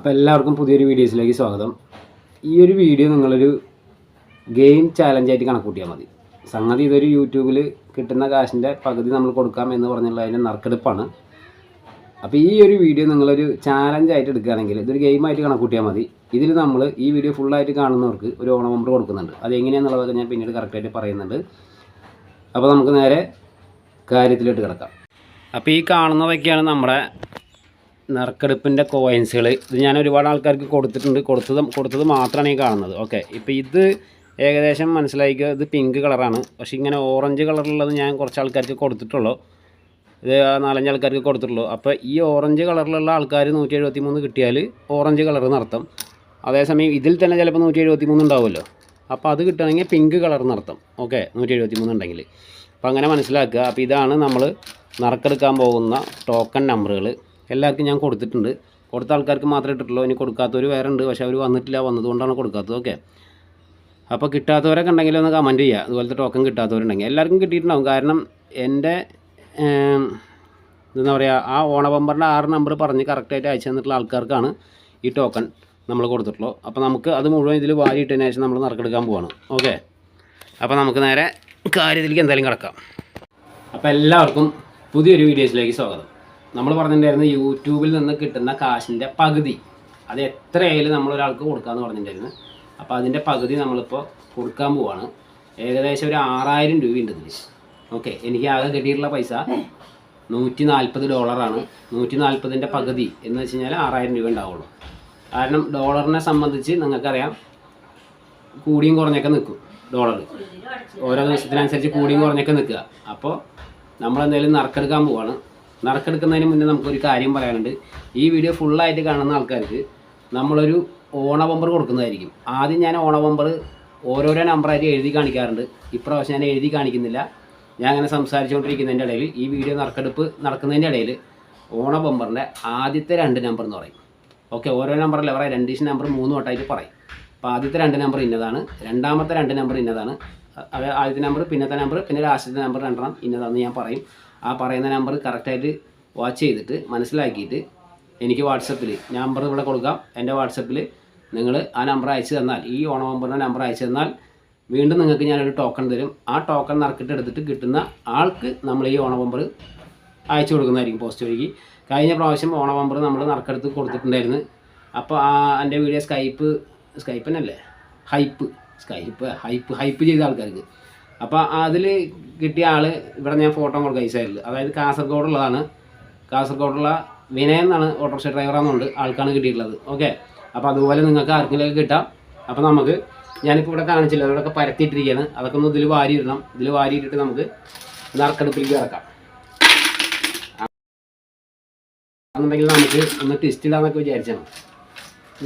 അപ്പോൾ എല്ലാവർക്കും പുതിയൊരു വീഡിയോസിലേക്ക് സ്വാഗതം. ഈ ഒരു വീഡിയോ നിങ്ങളൊരു ഗെയിം ചാലഞ്ചായിട്ട് കണക്കൂട്ടിയാൽ മതി. സംഗതി ഇതൊരു യൂട്യൂബിൽ കിട്ടുന്ന കാശിന്റെ പകുതി നമ്മൾ കൊടുക്കാം എന്ന് പറഞ്ഞുള്ള അതിന്റെ നറുക്കെടുപ്പാണ്. അപ്പോൾ ഈ ഒരു വീഡിയോ നിങ്ങളൊരു ചാലഞ്ചായിട്ട് എടുക്കുകയാണെങ്കിൽ ഇതൊരു ഗെയിമായിട്ട് കണക്കൂട്ടിയാൽ മതി. ഇതിൽ നമ്മൾ ഈ വീഡിയോ ഫുള്ളായിട്ട് കാണുന്നവർക്ക് ഒരു ഓണം നമ്പർ കൊടുക്കുന്നുണ്ട്. അത് എങ്ങനെയാണെന്നുള്ളതൊക്കെ ഞാൻ പിന്നീട് കറക്റ്റായിട്ട് പറയുന്നുണ്ട്. അപ്പോൾ നമുക്ക് നേരെ കാര്യത്തിലോട്ട് കിടക്കാം. അപ്പോൾ ഈ കാണുന്നതൊക്കെയാണ് നമ്മുടെ നറുക്കെടുപ്പിന്റെ കോയിൻസുകൾ ഇത് ഞാൻ ഒരുപാട് ആൾക്കാർക്ക് കൊടുത്തിട്ടുണ്ട്. കൊടുത്തത് കൊടുത്തത് മാത്രമാണ് ഈ കാണുന്നത്. ഓക്കെ ഇപ്പോൾ ഇത് ഏകദേശം മനസ്സിലാക്കുക ഇത് പിങ്ക് കളറാണ് പക്ഷേ ഇങ്ങനെ ഓറഞ്ച് കളറിലുള്ളത് ഞാൻ കുറച്ച് ആൾക്കാർക്ക് കൊടുത്തിട്ടുള്ളൂ. ഇത് നാലഞ്ച് ആൾക്കാർക്ക് കൊടുത്തിട്ടുള്ളൂ. അപ്പോൾ ഈ ഓറഞ്ച് കളറിലുള്ള ആൾക്കാർ നൂറ്റി എഴുപത്തി മൂന്ന് കിട്ടിയാൽ ഓറഞ്ച് കളർ നടത്തം അതേസമയം ഇതിൽ തന്നെ ചിലപ്പോൾ നൂറ്റി എഴുപത്തി മൂന്ന് ഉണ്ടാവുമല്ലോ. അപ്പോൾ അത് കിട്ടുകയാണെങ്കിൽ പിങ്ക് കളർ നടത്തം ഓക്കെ നൂറ്റി എഴുപത്തി മൂന്ന് ഉണ്ടെങ്കിൽ. അപ്പോൾ അങ്ങനെ മനസ്സിലാക്കുക. അപ്പോൾ ഇതാണ് നമ്മൾ നറുക്കെടുക്കാൻ പോകുന്ന ടോക്കൺ നമ്പറുകൾ എല്ലാവർക്കും ഞാൻ കൊടുത്തിട്ടുണ്ട്. കൊടുത്ത ആൾക്കാർക്ക് മാത്രമേ ഇട്ടിട്ടുള്ളൂ. ഇനി കൊടുക്കാത്തവർ വേറെ ഉണ്ട് പക്ഷേ അവർ വന്നിട്ടില്ല. വന്നതുകൊണ്ടാണ് കൊടുക്കാത്തത്. ഓക്കെ. അപ്പോൾ കിട്ടാത്തവരൊക്കെ ഉണ്ടെങ്കിൽ ഒന്ന് കമന്റ് ചെയ്യുക അതുപോലത്തെ ടോക്കൺ കിട്ടാത്തവരുണ്ടെങ്കിൽ. എല്ലാവർക്കും കിട്ടിയിട്ടുണ്ടാവും. കാരണം എന്റെ എന്താ പറയുക ആ ഓണ ബമ്പറിന്റെ ആറ് നമ്പർ പറഞ്ഞ് കറക്റ്റായിട്ട് അയച്ചു തന്നിട്ടുള്ള ആൾക്കാർക്കാണ് ഈ ടോക്കൺ നമ്മൾ കൊടുത്തിട്ടുള്ളൂ അപ്പോൾ നമുക്ക് അത് മുഴുവൻ ഇതിൽ വാരിയിട്ടതിന് ശേഷം നമ്മൾ നറുക്കെടുക്കാൻ പോവാണ്. ഓക്കെ. അപ്പോൾ നമുക്ക് നേരെ കാര്യത്തിലേക്ക് എന്തായാലും കിടക്കാം. അപ്പോൾ എല്ലാവർക്കും പുതിയൊരു വീഡിയോസിലേക്ക് സ്വാഗതം. നമ്മൾ പറഞ്ഞിട്ടുണ്ടായിരുന്നു യൂട്യൂബിൽ നിന്ന് കിട്ടുന്ന കാശിന്റെ പകുതി. അത് എത്രയായാലും നമ്മൾ ഒരാൾക്ക് കൊടുക്കാമെന്ന് പറഞ്ഞിട്ടുണ്ടായിരുന്നു. അപ്പോൾ അതിന്റെ പകുതി നമ്മളിപ്പോൾ കൊടുക്കാൻ പോവാണ്. ഏകദേശം ഒരു ആറായിരം രൂപയുണ്ട് ഇതിൽ ഓക്കെ എനിക്ക് ആകെ കിട്ടിയിട്ടുള്ള പൈസ നൂറ്റി നാൽപ്പത് ഡോളറാണ്. നൂറ്റി നാൽപ്പതിന്റെ പകുതി എന്ന് വെച്ച് കഴിഞ്ഞാൽ ആറായിരം രൂപ ഉണ്ടാവുള്ളൂ. കാരണം ഡോളറിനെ സംബന്ധിച്ച് നിങ്ങൾക്കറിയാം കൂടിയും കുറഞ്ഞൊക്കെ നിൽക്കും ഡോളർ. ഓരോ ദിവസത്തിനനുസരിച്ച് കൂടിയും കുറഞ്ഞൊക്കെ നിൽക്കുക. അപ്പോൾ നമ്മളെന്തായാലും നറുക്കെടുക്കാൻ പോവാണ്. നറുക്കെടുക്കുന്നതിന് മുന്നേ നമുക്കൊരു കാര്യം പറയാനുണ്ട്. ഈ വീഡിയോ ഫുള്ളായിട്ട് കാണുന്ന ആൾക്കാർക്ക് നമ്മളൊരു ഓണ ബമ്പർ കൊടുക്കുന്നതായിരിക്കും. ആദ്യം ഞാൻ ഓണ ബമ്പർ ഓരോരോ നമ്പറായിട്ട് എഴുതി കാണിക്കാറുണ്ട്. ഇപ്രാവശ്യം ഞാൻ എഴുതി കാണിക്കുന്നില്ല. ഞാൻ അങ്ങനെ സംസാരിച്ചുകൊണ്ടിരിക്കുന്നതിന്റെ ഇടയിൽ ഈ വീഡിയോ നറുക്കെടുപ്പ് നടക്കുന്നതിന്റെ ഇടയിൽ ഓണ ബമ്പറിന്റെ ആദ്യത്തെ രണ്ട് നമ്പർ എന്ന് പറയും. ഓക്കെ ഓരോ നമ്പറല്ല പറയാം? രണ്ട് ഡിഷൻ നമ്പർ മൂന്ന് വട്ടമായിട്ട് പറയും. അപ്പോൾ ആദ്യത്തെ രണ്ട് നമ്പർ ഇന്നതാണ്. രണ്ടാമത്തെ രണ്ട് നമ്പർ ഇന്നതാണ്. ആദ്യത്തെ നമ്പർ പിന്നത്തെ നമ്പർ പിന്നെ ലാസ്റ്റത്തെ നമ്പർ രണ്ടെണ്ണം ഇന്നതാണെന്ന് ഞാൻ പറയും. ആ പറയുന്ന നമ്പർ കറക്റ്റായിട്ട് വാച്ച് ചെയ്തിട്ട് മനസ്സിലാക്കിയിട്ട് എനിക്ക് വാട്സപ്പിൽ നമ്പർ ഇവിടെ കൊടുക്കാം. എന്റെ വാട്സപ്പിൽ നിങ്ങൾ ആ നമ്പർ അയച്ചു തന്നാൽ ഈ ഓണ നമ്പറിന്റെ നമ്പർ അയച്ചു തന്നാൽ വീണ്ടും നിങ്ങൾക്ക് ഞാനൊരു ടോക്കൺ തരും. ആ ടോക്കൺ നറുക്കിട്ട് എടുത്തിട്ട് കിട്ടുന്ന ആൾക്ക് നമ്മൾ ഈ ഓണ നമ്പർ അയച്ചു കൊടുക്കുന്നതായിരിക്കും പോസ്റ്റ് വഴിക്ക്. കഴിഞ്ഞ പ്രാവശ്യം ഓണ നമ്പർ നമ്മൾ നറുക്കെടുത്ത് കൊടുത്തിട്ടുണ്ടായിരുന്നു. അപ്പോൾ ആ എന്റെ വീഡിയോ സ്കൈപ്പ് സ്കൈപ്പനല്ലേ ഹൈപ്പ് സ്കൈപ്പ് ഹൈപ്പ് ഹൈപ്പ് ചെയ്ത ആൾക്കാർക്ക്. അപ്പോൾ അതിൽ കിട്ടിയ ആൾ ഇവിടെ ഞാൻ ഫോട്ടോ കൊടുക്കുക ഈ സൈഡിൽ അതായത് കാസർഗോഡുള്ളതാണ്. കാസർഗോഡുള്ള വിനയൻ എന്നാണ് ഓട്ടോറിക്ഷ ഡ്രൈവറാണെന്നുണ്ട് ആൾക്കാണ് കിട്ടിയിട്ടുള്ളത്. ഓക്കെ അപ്പോൾ അതുപോലെ നിങ്ങൾക്ക് ആർക്കെങ്കിലും കിട്ടാം. അപ്പോൾ നമുക്ക് ഞാനിപ്പോൾ ഇവിടെ കാണിച്ചില്ല. ഇവിടെയൊക്കെ പരത്തിയിട്ടിരിക്കുകയാണ് അതൊക്കെ ഒന്ന് ഇതിൽ വാരിയിടണം ഇതിൽ വാരിയിട്ടിട്ട് നമുക്ക് നറുക്കെടുപ്പിലേക്ക് ഇറക്കാം. എന്നുണ്ടെങ്കിൽ നമുക്ക് ഒന്ന് ട്വിസ്റ്റ് ഇടാന്നൊക്കെ വിചാരിച്ചാണ്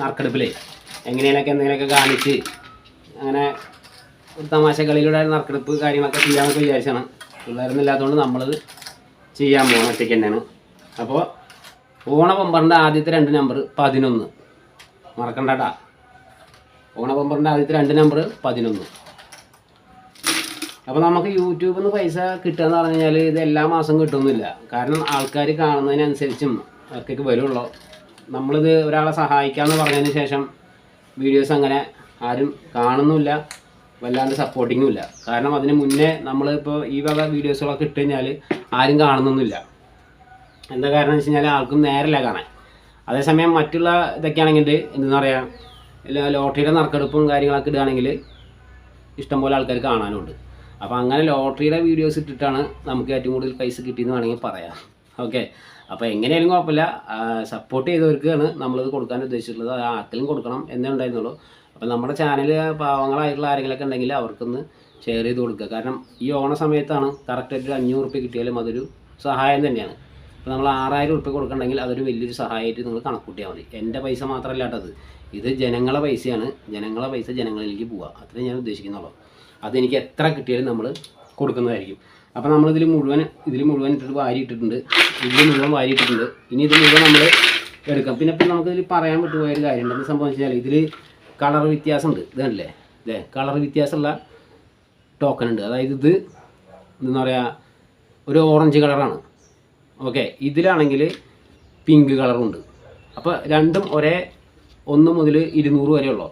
നറുക്കെടുപ്പിലേ എങ്ങനെയൊക്കെ എന്തെങ്കിലുമൊക്കെ കാണിച്ച് അങ്ങനെ ഒരു തമാശ കളിയിലൂടെ നറുക്കെടുപ്പ് കാര്യങ്ങളൊക്കെ ചെയ്യാമെന്നൊക്കെ വിചാരിച്ചാണ്. പിള്ളേരൊന്നും ഇല്ലാത്തതുകൊണ്ട് നമ്മളത് ചെയ്യാൻ പോകണം ഒറ്റയ്ക്ക് തന്നെയാണ്. അപ്പോൾ ഓണ പമ്പറിന്റെ ആദ്യത്തെ രണ്ട് നമ്പർ പതിനൊന്ന്. മറക്കണ്ടട്ടാ. ഓണ പമ്പറിന്റെ ആദ്യത്തെ രണ്ട് നമ്പർ പതിനൊന്ന്. അപ്പോൾ നമുക്ക് യൂട്യൂബിൽ നിന്ന് പൈസ കിട്ടുക എന്ന് പറഞ്ഞു കഴിഞ്ഞാൽ ഇത് എല്ലാ മാസം കിട്ടുന്നില്ല കാരണം ആൾക്കാർ കാണുന്നതിനനുസരിച്ചും ഒക്കെ വരുള്ളൂ. നമ്മളിത് ഒരാളെ സഹായിക്കാമെന്ന് പറഞ്ഞതിന് ശേഷം വീഡിയോസ് അങ്ങനെ ആരും കാണുന്നുമില്ല. വല്ലാണ്ട് സപ്പോർട്ടിങ്ങും ഇല്ല. കാരണം അതിന് മുന്നേ നമ്മളിപ്പോൾ ഈ വക വീഡിയോസുകളൊക്കെ ഇട്ട് കഴിഞ്ഞാൽ ആരും കാണുന്നൊന്നുമില്ല. എന്താ കാരണം എന്ന് വെച്ച് കഴിഞ്ഞാൽ ആൾക്കും നേരല്ല കാണാൻ. അതേസമയം മറ്റുള്ള ഇതൊക്കെ ആണെങ്കിൽ എന്താ പറയുക ലോട്ടറിയുടെ നറുക്കെടുപ്പും കാര്യങ്ങളൊക്കെ ഇടുകയാണെങ്കിൽ ഇഷ്ടംപോലെ ആൾക്കാർ കാണാനുണ്ട്. അപ്പോൾ അങ്ങനെ ലോട്ടറിയുടെ വീഡിയോസ് ഇട്ടിട്ടാണ് നമുക്ക് ഏറ്റവും കൂടുതൽ പൈസ കിട്ടിയെന്ന് വേണമെങ്കിൽ പറയാം. ഓക്കെ അപ്പോൾ എങ്ങനെയായാലും കുഴപ്പമില്ല. സപ്പോർട്ട് ചെയ്തവർക്കാണ് നമ്മളിത് കൊടുക്കാൻ ഉദ്ദേശിച്ചിട്ടുള്ളത്. അത് ആർക്കെങ്കിലും കൊടുക്കണം എന്നേ ഉണ്ടായിരുന്നുള്ളൂ. അപ്പോൾ നമ്മുടെ ചാനൽ പാവങ്ങളായിട്ടുള്ള ആരെങ്കിലൊക്കെ ഉണ്ടെങ്കിൽ അവർക്കൊന്ന് ഷെയർ ചെയ്ത് കൊടുക്കുക. കാരണം ഈ ഓണ സമയത്താണ് കറക്റ്റായിട്ട് അഞ്ഞൂറ് റുപ്യ കിട്ടിയാലും അതൊരു സഹായം തന്നെയാണ്. അപ്പോൾ നമ്മൾ ആറായിരം റുപ്യ കൊടുക്കണമെങ്കിൽ അതൊരു വലിയൊരു സഹായമായിട്ട് നിങ്ങൾ കണക്കൂട്ടിയാൽ മതി. എന്റെ പൈസ മാത്രമല്ല കേട്ടത് ഇത് ജനങ്ങളെ പൈസയാണ്. ജനങ്ങളെ പൈസ ജനങ്ങളിലേക്ക് പോവുക അത്രേ ഞാൻ ഉദ്ദേശിക്കുന്നുള്ളൂ. അതെനിക്ക് എത്ര കിട്ടിയാലും നമ്മൾ കൊടുക്കുന്നതായിരിക്കും. അപ്പോൾ നമ്മളിതിൽ മുഴുവൻ ഇതിൽ മുഴുവൻ ഇട്ടിട്ട് വാരി ഇട്ടിട്ടുണ്ട്. ഇതിൽ മുഴുവൻ വാരി ഇട്ടിട്ടുണ്ട്. ഇനി ഇത് മുഴുവൻ നമ്മൾ എടുക്കാം. പിന്നെ ഇപ്പം നമുക്കിതിൽ പറയാൻ വിട്ടുപോയ ഒരു കാര്യം എന്താണെന്ന് സംഭവിച്ചാൽ ഇതിൽ കളർ വ്യത്യാസമുണ്ട്. ഇതല്ലേ? ഇതേ കളർ വ്യത്യാസമുള്ള ടോക്കൺ ഉണ്ട്. അതായത് ഇത് എന്താ പറയുക ഒരു ഓറഞ്ച് കളറാണ്. ഓക്കെ ഇതിലാണെങ്കിൽ പിങ്ക് കളറുണ്ട് അപ്പോൾ രണ്ടും ഒരേ ഒന്ന് മുതൽ ഇരുന്നൂറ് വരെ ഉള്ളു.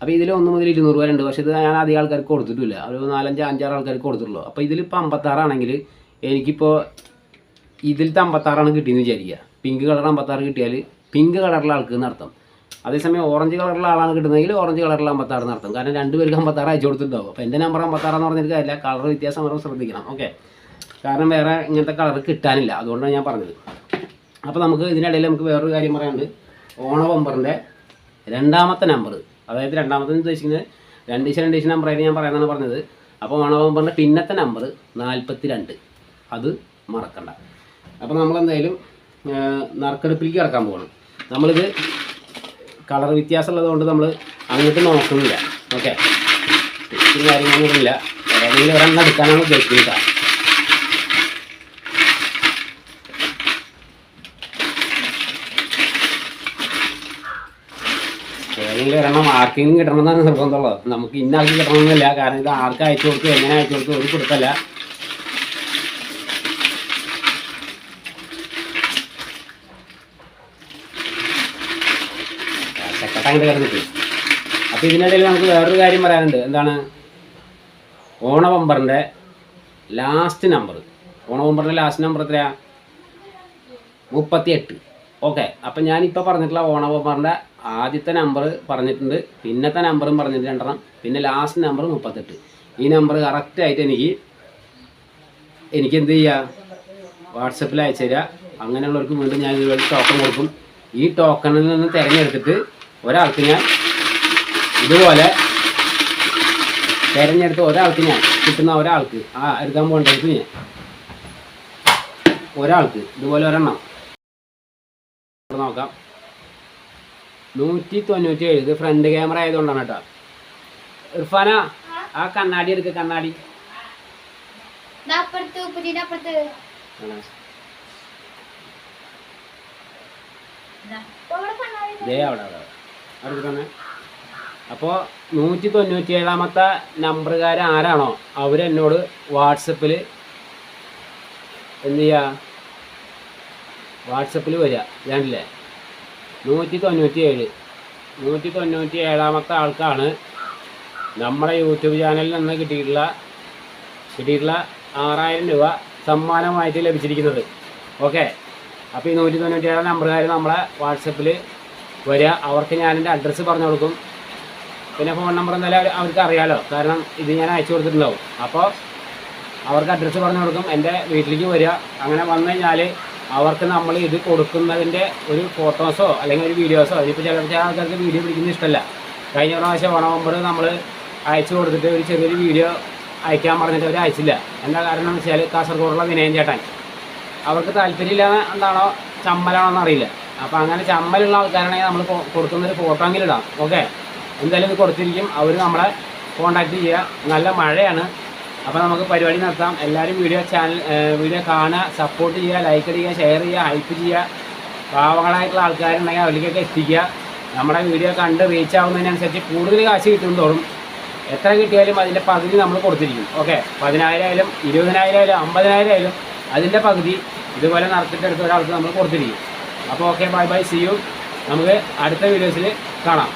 അപ്പോൾ ഇതിൽ ഒന്ന് മുതൽ ഇരുന്നൂറ് വരെ ഉണ്ട്. പക്ഷേ ഇത് ഞാൻ അധികം ആൾക്കാർക്ക് കൊടുത്തിട്ടില്ല. ഒരു നാലഞ്ച് അഞ്ചാറ് ആൾക്കാർക്ക് കൊടുത്തിട്ടുള്ളൂ. അപ്പോൾ ഇതിലിപ്പോൾ അമ്പത്താറാണെങ്കിൽ എനിക്കിപ്പോൾ ഇതിലത്തെ അമ്പത്താറാണ് കിട്ടിയെന്ന് വിചാരിക്കുക. പിങ്ക് കളർ അമ്പത്താറ് കിട്ടിയാൽ പിങ്ക് കളറിലെ ആൾക്ക് നടത്തും അതേസമയം ഓറഞ്ച് കളറുള്ള ആളാണ് കിട്ടുന്നതെങ്കിൽ ഓറഞ്ച് കളറുള്ള അമ്പത്താറ് നടത്തും കാരണം രണ്ട് പേർക്ക് അമ്പത്താറ് അയച്ചു കൊടുത്തിട്ടുണ്ടാവും. അപ്പോൾ എന്റെ നമ്പർ അമ്പത്താറാന്ന് പറഞ്ഞിട്ട് കാര്യമില്ല. കളർ വ്യത്യാസം വരെ ശ്രദ്ധിക്കണം. ഓക്കെ കാരണം വേറെ ഇങ്ങനത്തെ കളർ കിട്ടാനില്ല. അതുകൊണ്ടാണ് ഞാൻ പറഞ്ഞത്. അപ്പോൾ നമുക്ക് ഇതിനിടയിൽ നമുക്ക് വേറൊരു കാര്യം പറയാനുണ്ട്. ഓണ ബമ്പറിന്റെ രണ്ടാമത്തെ നമ്പർ അതായത് രണ്ടാമത്തെ ഉദ്ദേശിക്കുന്നത് രണ്ട് ദിവസം രണ്ട് ദിവസം നമ്പറായിട്ട് ഞാൻ പറയാനാണ് പറഞ്ഞത്. അപ്പോൾ ഓണ ബമ്പറിന്റെ പിന്നത്തെ നമ്പർ നാൽപ്പത്തി രണ്ട് അത് മറക്കണ്ട. അപ്പോൾ നമ്മൾ എന്തായാലും നറുക്കെടുപ്പിലേക്ക് കിടക്കാൻ പോകണം നമ്മളിത് കളർ വ്യത്യാസം ഉള്ളതുകൊണ്ട് നമ്മൾ അങ്ങോട്ട് നോക്കുന്നില്ല. ഓക്കെ ടെസ്റ്റും കാര്യങ്ങളൊന്നും ഇല്ല. ഏതെങ്കിലും ഒരെണ്ണം എടുക്കാനാണ് ഉദ്ദേശിക്കുന്നത്. ഏതെങ്കിലും ഒരെണ്ണം ആർക്കെങ്കിലും കിട്ടണമെന്നാണ് നിർബന്ധമുള്ളത് നമുക്ക് ഇന്ന ആൾക്ക് കിട്ടണമെന്നില്ല. കാരണം ഇത് ആർക്ക് അയച്ചു കൊടുത്തു എങ്ങനെ അയച്ചു കൊടുത്തു ഒരു കൊടുത്തല്ല സെക്കട്ടങ്ങോട്ട് കിട്ടി അപ്പോൾ ഇതിനിടയിൽ നമുക്ക് വേറൊരു കാര്യം പറയാനുണ്ട്. എന്താണ്? ഓണബമ്പറിന്റെ ലാസ്റ്റ് നമ്പർ ഓണബമ്പറിന്റെ ലാസ്റ്റ് നമ്പർ എത്രയാ? മുപ്പത്തി എട്ട് ഓക്കെ അപ്പം ഞാനിപ്പോൾ പറഞ്ഞിട്ടുള്ള ഓണബമ്പറിന്റെ ആദ്യത്തെ നമ്പർ പറഞ്ഞിട്ടുണ്ട്. പിന്നത്തെ നമ്പറും പറഞ്ഞിട്ട് രണ്ടെണ്ണം. പിന്നെ ലാസ്റ്റ് നമ്പർ മുപ്പത്തെട്ട്. ഈ നമ്പർ കറക്റ്റായിട്ട് എനിക്ക് എനിക്ക് എന്ത് ചെയ്യുക വാട്സപ്പിൽ അയച്ചു തരിക അങ്ങനെയുള്ളവർക്ക് വീണ്ടും ഞാൻ ഇതുപോലെ ടോക്കൺ കൊടുക്കും. ഈ ടോക്കണിൽ നിന്ന് തിരഞ്ഞെടുത്തിട്ട് ഒരാൾക്ക് ഞാൻ ഇതുപോലെ തിരഞ്ഞെടുത്ത് ഒരാൾക്ക് ഞാൻ കിട്ടുന്ന ഒരാൾക്ക് ആ എടുക്കാൻ പോകേണ്ടത് ഞാൻ. ഒരാൾക്ക് ഇതുപോലെ ഒരെണ്ണം. നോക്കാം. നൂറ്റി തൊണ്ണൂറ്റി ഏഴ് ഇത് ഫ്രണ്ട് ക്യാമറ ആയതുകൊണ്ടാണ് കേട്ടോ. ഇർഫാന ആ കണ്ണാടി എടുക്ക കണ്ണാടി. അവിടെ അവിടെ. അവിടെ തന്നെ അപ്പോൾ നൂറ്റി തൊണ്ണൂറ്റി ഏഴാമത്തെ നമ്പറുകാർ ആരാണോ? അവരെന്നോട് വാട്സപ്പിൽ എന്ത് ചെയ്യുക വാട്സപ്പിൽ വരിക രണ്ടില്ലേ നൂറ്റി തൊണ്ണൂറ്റി ഏഴ് നൂറ്റി തൊണ്ണൂറ്റി ഏഴാമത്തെ ആൾക്കാണ് നമ്മുടെ യൂട്യൂബ് ചാനലിൽ നിന്ന് കിട്ടിയിട്ടുള്ള കിട്ടിയിട്ടുള്ള ആറായിരം രൂപ സമ്മാനമായിട്ട് ലഭിച്ചിരിക്കുന്നത്. ഓക്കെ. അപ്പോൾ ഈ നൂറ്റി തൊണ്ണൂറ്റി ഏഴാം നമ്പറുകാർ നമ്മളെ വാട്സപ്പിൽ വരിക. അവർക്ക് ഞാൻ എന്റെ അഡ്രസ്സ് പറഞ്ഞു കൊടുക്കും. പിന്നെ ഫോൺ നമ്പർ എന്തായാലും അവർക്ക് അറിയാലോ. കാരണം ഇത് ഞാൻ അയച്ചു കൊടുത്തിട്ടുണ്ടാവും. അപ്പോൾ അവർക്ക് അഡ്രസ്സ് പറഞ്ഞു കൊടുക്കും. എന്റെ വീട്ടിലേക്ക് വരിക. അങ്ങനെ വന്നു കഴിഞ്ഞാൽ അവർക്ക് നമ്മൾ ഇത് കൊടുക്കുന്നതിന്റെ ഒരു ഫോട്ടോസോ അല്ലെങ്കിൽ ഒരു വീഡിയോസോ അതിപ്പോൾ ചില ചില ആൾക്കാർക്ക് വീഡിയോ പിടിക്കുന്നത് ഇഷ്ടമല്ല. കഴിഞ്ഞ പ്രാവശ്യം ഓണം നമ്പർ നമ്മൾ അയച്ചു കൊടുത്തിട്ട് ഒരു ചെറിയൊരു വീഡിയോ അയക്കാൻ പറഞ്ഞിട്ട് അവർ അയച്ചില്ല. എന്താ കാരണം എന്ന് വെച്ചാൽ കാസർഗോഡുള്ള വിനയൻ ചേട്ടൻ. അവർക്ക് താല്പര്യമില്ല എന്താണോ ചമ്മലാണോ എന്നറിയില്ല അപ്പോൾ അങ്ങനെ ചമ്മലുള്ള ആൾക്കാരാണെങ്കിൽ നമ്മൾ കൊടുക്കുന്നൊരു ഫോട്ടോ എങ്കിലും ഇടാം. ഓക്കെ എന്തായാലും ഇത് കൊടുത്തിരിക്കും. അവർ നമ്മളെ കോണ്ടാക്ട് ചെയ്യുക. നല്ല മഴയാണ്. അപ്പോൾ നമുക്ക് പരിപാടി നടത്താം. എല്ലാവരും വീഡിയോ ചാനൽ വീഡിയോ കാണുക സപ്പോർട്ട് ചെയ്യുക ലൈക്ക് ചെയ്യുക ഷെയർ ചെയ്യുക ഹൈപ്പ് ചെയ്യുക. പാവങ്ങളായിട്ടുള്ള ആൾക്കാരുണ്ടെങ്കിൽ അവരിലേക്കൊക്കെ എത്തിക്കുക. നമ്മുടെ വീഡിയോ കണ്ട് റീച്ച് ആവുന്നതിനനുസരിച്ച് കൂടുതൽ കാശ് കിട്ടും തോറും എത്ര കിട്ടിയാലും അതിന്റെ പകുതി നമ്മൾ കൊടുത്തിരിക്കും. ഓക്കെ പതിനായിരം ആയാലും ഇരുപതിനായിരം ആയാലും അമ്പതിനായിരം ആയാലും അതിന്റെ പകുതി ഇതുപോലെ നടത്തിയിട്ടെടുത്ത ഒരാൾക്ക് നമ്മൾ കൊടുത്തിരിക്കും. അപ്പോൾ okay bye bye see you നമുക്ക് അടുത്ത വീഡിയോസിൽ കാണാം.